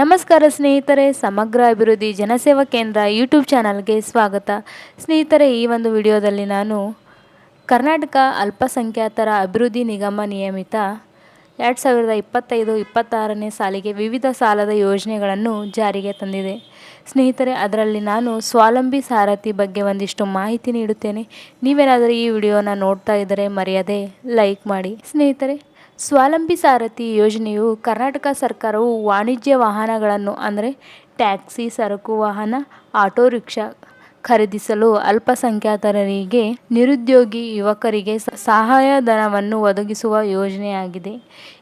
ನಮಸ್ಕಾರ ಸ್ನೇಹಿತರೆ, ಸಮಗ್ರ ಅಭಿವೃದ್ಧಿ ಜನಸೇವಾ ಕೇಂದ್ರ ಯೂಟ್ಯೂಬ್ ಚಾನಲ್ಗೆ ಸ್ವಾಗತ. ಸ್ನೇಹಿತರೆ, ಈ ಒಂದು ವಿಡಿಯೋದಲ್ಲಿ ನಾನು ಕರ್ನಾಟಕ ಅಲ್ಪಸಂಖ್ಯಾತರ ಅಭಿವೃದ್ಧಿ ನಿಗಮ ನಿಯಮಿತ ಎರಡು ಸಾವಿರದ ಇಪ್ಪತ್ತೈದು, ಇಪ್ಪತ್ತಾರನೇ ಸಾಲಿಗೆ ವಿವಿಧ ಸಾಲದ ಯೋಜನೆಗಳನ್ನು ಜಾರಿಗೆ ತಂದಿದೆ. ಸ್ನೇಹಿತರೆ, ಅದರಲ್ಲಿ ನಾನು ಸ್ವಾವಲಂಬಿ ಸಾರಥಿ ಬಗ್ಗೆ ಒಂದಿಷ್ಟು ಮಾಹಿತಿ ನೀಡುತ್ತೇನೆ. ನೀವೇನಾದರೂ ಈ ವಿಡಿಯೋನ ನೋಡ್ತಾ ಇದ್ದರೆ ಮರೆಯದೆ ಲೈಕ್ ಮಾಡಿ. ಸ್ನೇಹಿತರೆ ಸ್ವಾವಲಂಬಿ ಸಾರಥಿ ಯೋಜನೆಯು ಕರ್ನಾಟಕ ಸರ್ಕಾರವು ವಾಣಿಜ್ಯ ವಾಹನಗಳನ್ನು, ಅಂದರೆ ಟ್ಯಾಕ್ಸಿ, ಸರಕು ವಾಹನ, ಆಟೋ, ರಿಕ್ಷಾ ಖರೀದಿಸಲು ಅಲ್ಪಸಂಖ್ಯಾತರಿಗೆ, ನಿರುದ್ಯೋಗಿ ಯುವಕರಿಗೆ ಸಹಾಯಧನವನ್ನು ಒದಗಿಸುವ ಯೋಜನೆಯಾಗಿದೆ.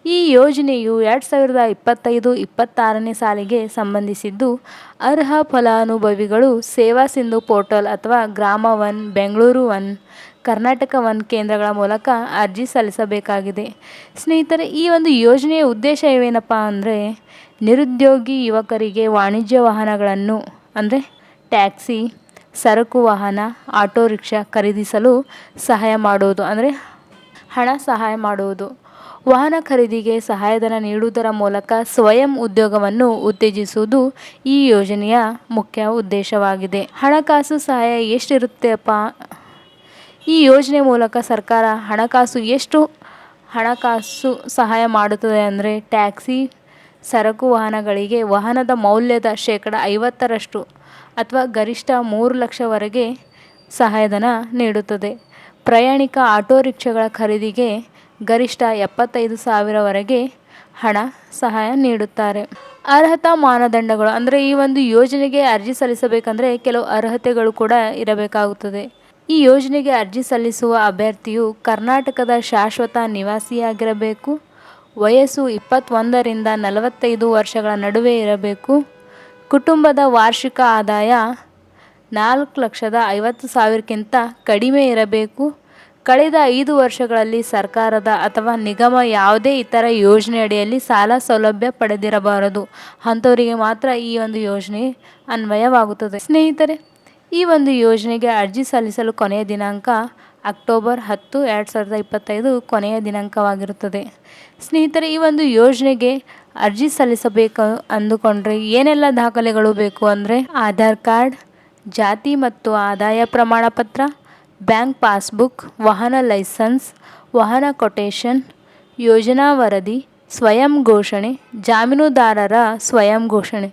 ಈ ಯೋಜನೆಯು ಎರಡು ಸಾವಿರದ ಇಪ್ಪತ್ತೈದು ಇಪ್ಪತ್ತಾರನೇ ಸಾಲಿಗೆ ಸಂಬಂಧಿಸಿದ್ದು, ಅರ್ಹ ಫಲಾನುಭವಿಗಳು ಸೇವಾ ಸಿಂಧು ಪೋರ್ಟಲ್ ಅಥವಾ Grama one, Bengaluru one Karnataka one ಕೇಂದ್ರಗಳ ಮೂಲಕ ಅರ್ಜಿ ಸಲ್ಲಿಸಬೇಕಾಗಿದೆ. ಸ್ನೇಹಿತರೆ, ಈ ಒಂದು ಯೋಜನೆಯ ಉದ್ದೇಶ ಏನಪ್ಪ ಅಂದರೆ, ನಿರುದ್ಯೋಗಿ ಯುವಕರಿಗೆ ವಾಣಿಜ್ಯ ವಾಹನಗಳನ್ನು, ಅಂದರೆ ಟ್ಯಾಕ್ಸಿ, ಸರಕು ವಾಹನ, ಆಟೋ ರಿಕ್ಷಾ ಖರೀದಿಸಲು ಸಹಾಯ ಮಾಡುವುದು ಅಂದರೆ ಹಣ ಸಹಾಯ ಮಾಡುವುದು ವಾಹನ ಖರೀದಿಗೆ ಸಹಾಯಧನ ನೀಡುವುದರ ಮೂಲಕ ಸ್ವಯಂ ಉದ್ಯೋಗವನ್ನು ಉತ್ತೇಜಿಸುವುದು ಈ ಯೋಜನೆಯ ಮುಖ್ಯ ಉದ್ದೇಶವಾಗಿದೆ. ಹಣಕಾಸು ಸಹಾಯ ಎಷ್ಟಿರುತ್ತೆಪ್ಪ ಈ ಯೋಜನೆ ಮೂಲಕ ಸರ್ಕಾರ ಹಣಕಾಸು ಎಷ್ಟು ಹಣಕಾಸು ಸಹಾಯ ಮಾಡುತ್ತದೆ ಅಂದರೆ ಟ್ಯಾಕ್ಸಿ, ಸರಕು ವಾಹನಗಳಿಗೆ ವಾಹನದ ಮೌಲ್ಯದ ಶೇಕಡ ಐವತ್ತರಷ್ಟು ಅಥವಾ ಗರಿಷ್ಠ ಮೂರು ಲಕ್ಷವರೆಗೆ ಸಹಾಯಧನ ನೀಡುತ್ತದೆ. ಪ್ರಯಾಣಿಕ ಆಟೋ ರಿಕ್ಷಾಗಳ ಖರೀದಿಗೆ ಗರಿಷ್ಠ ಎಪ್ಪತ್ತೈದು ಸಾವಿರವರೆಗೆ ಹಣ ಸಹಾಯ ನೀಡುತ್ತಾರೆ. ಅರ್ಹತಾ ಮಾನದಂಡಗಳು ಅಂದರೆ ಈ ಒಂದು ಯೋಜನೆಗೆ ಅರ್ಜಿ ಸಲ್ಲಿಸಬೇಕಂದ್ರೆ ಕೆಲವು ಅರ್ಹತೆಗಳು ಕೂಡ ಇರಬೇಕಾಗುತ್ತದೆ. ಈ ಯೋಜನೆಗೆ ಅರ್ಜಿ ಸಲ್ಲಿಸುವ ಅಭ್ಯರ್ಥಿಯು ಕರ್ನಾಟಕದ ಶಾಶ್ವತ ನಿವಾಸಿಯಾಗಿರಬೇಕು, ವಯಸ್ಸು ಇಪ್ಪತ್ತೊಂದರಿಂದ ನಲವತ್ತೈದು ವರ್ಷಗಳ ನಡುವೆ ಇರಬೇಕು, ಕುಟುಂಬದ ವಾರ್ಷಿಕ ಆದಾಯ ನಾಲ್ಕು ಲಕ್ಷದ ಐವತ್ತು ಸಾವಿರಕ್ಕಿಂತ ಕಡಿಮೆ ಇರಬೇಕು, ಕಳೆದ ಐದು ವರ್ಷಗಳಲ್ಲಿ ಸರ್ಕಾರದ ಅಥವಾ ನಿಗಮ ಯಾವುದೇ ಇತರ ಯೋಜನೆ ಅಡಿಯಲ್ಲಿ ಸಾಲ ಸೌಲಭ್ಯ ಪಡೆದಿರಬಾರದು. ಅಂಥವರಿಗೆ ಮಾತ್ರ ಈ ಒಂದು ಯೋಜನೆ ಅನ್ವಯವಾಗುತ್ತದೆ. ಸ್ನೇಹಿತರೆ ಈ ಒಂದು ಯೋಜನೆಗೆ ಅರ್ಜಿ ಸಲ್ಲಿಸಲು ಕೊನೆಯ ದಿನಾಂಕ ಅಕ್ಟೋಬರ್ ಹತ್ತು, ಎರಡು ಸಾವಿರದ ಇಪ್ಪತ್ತೈದು ಕೊನೆಯ ದಿನಾಂಕವಾಗಿರುತ್ತದೆ. ಸ್ನೇಹಿತರೆ, ಈ ಒಂದು ಯೋಜನೆಗೆ ಅರ್ಜಿ ಸಲ್ಲಿಸಬೇಕು ಅಂದುಕೊಂಡ್ರೆ ಏನೆಲ್ಲ ದಾಖಲೆಗಳು ಬೇಕು ಅಂದರೆ ಆಧಾರ್ ಕಾರ್ಡ್, ಜಾತಿ ಮತ್ತು ಆದಾಯ ಪ್ರಮಾಣ ಪತ್ರ ಬ್ಯಾಂಕ್ ಪಾಸ್ಬುಕ್, ವಾಹನ ಲೈಸೆನ್ಸ್, ವಾಹನ ಕೊಟೇಶನ್ ಯೋಜನಾ ವರದಿ, ಸ್ವಯಂ ಘೋಷಣೆ, ಜಾಮೀನುದಾರರ ಸ್ವಯಂ ಘೋಷಣೆ.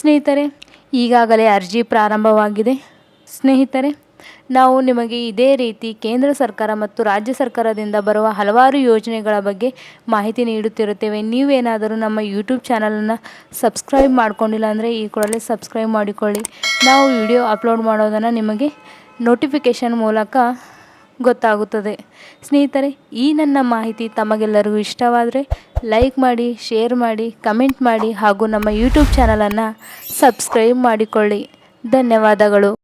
ಸ್ನೇಹಿತರೆ ಈಗಾಗಲೇ ಅರ್ಜಿ ಪ್ರಾರಂಭವಾಗಿದೆ. ಸ್ನೇಹಿತರೆ, ನಾವು ನಿಮಗೆ ಇದೇ ರೀತಿ ಕೇಂದ್ರ ಸರ್ಕಾರ ಮತ್ತು ರಾಜ್ಯ ಸರ್ಕಾರದಿಂದ ಬರುವ ಹಲವಾರು ಯೋಜನೆಗಳ ಬಗ್ಗೆ ಮಾಹಿತಿ ನೀಡುತ್ತಿರುತ್ತೇವೆ. ನೀವೇನಾದರೂ ನಮ್ಮ ಯೂಟ್ಯೂಬ್ ಚಾನಲನ್ನು ಸಬ್ಸ್ಕ್ರೈಬ್ ಮಾಡ್ಕೊಂಡಿಲ್ಲ ಅಂದರೆ ಈ ಕೂಡಲೇ ಸಬ್ಸ್ಕ್ರೈಬ್ ಮಾಡಿಕೊಳ್ಳಿ. ನಾವು ವಿಡಿಯೋ ಅಪ್ಲೋಡ್ ಮಾಡೋದನ್ನು ನಿಮಗೆ ನೋಟಿಫಿಕೇಷನ್ ಮೂಲಕ ಗೊತ್ತಾಗುತ್ತದೆ. ಸ್ನೇಹಿತರೆ, ಈ ನನ್ನ ಮಾಹಿತಿ ತಮಗೆಲ್ಲರಿಗೂ ಇಷ್ಟವಾದರೆ ಲೈಕ್ ಮಾಡಿ, ಶೇರ್ ಮಾಡಿ, ಕಮೆಂಟ್ ಮಾಡಿ ಹಾಗೂ ನಮ್ಮ ಯೂಟ್ಯೂಬ್ ಚಾನಲನ್ನು ಸಬ್ಸ್ಕ್ರೈಬ್ ಮಾಡಿಕೊಳ್ಳಿ. ಧನ್ಯವಾದಗಳು.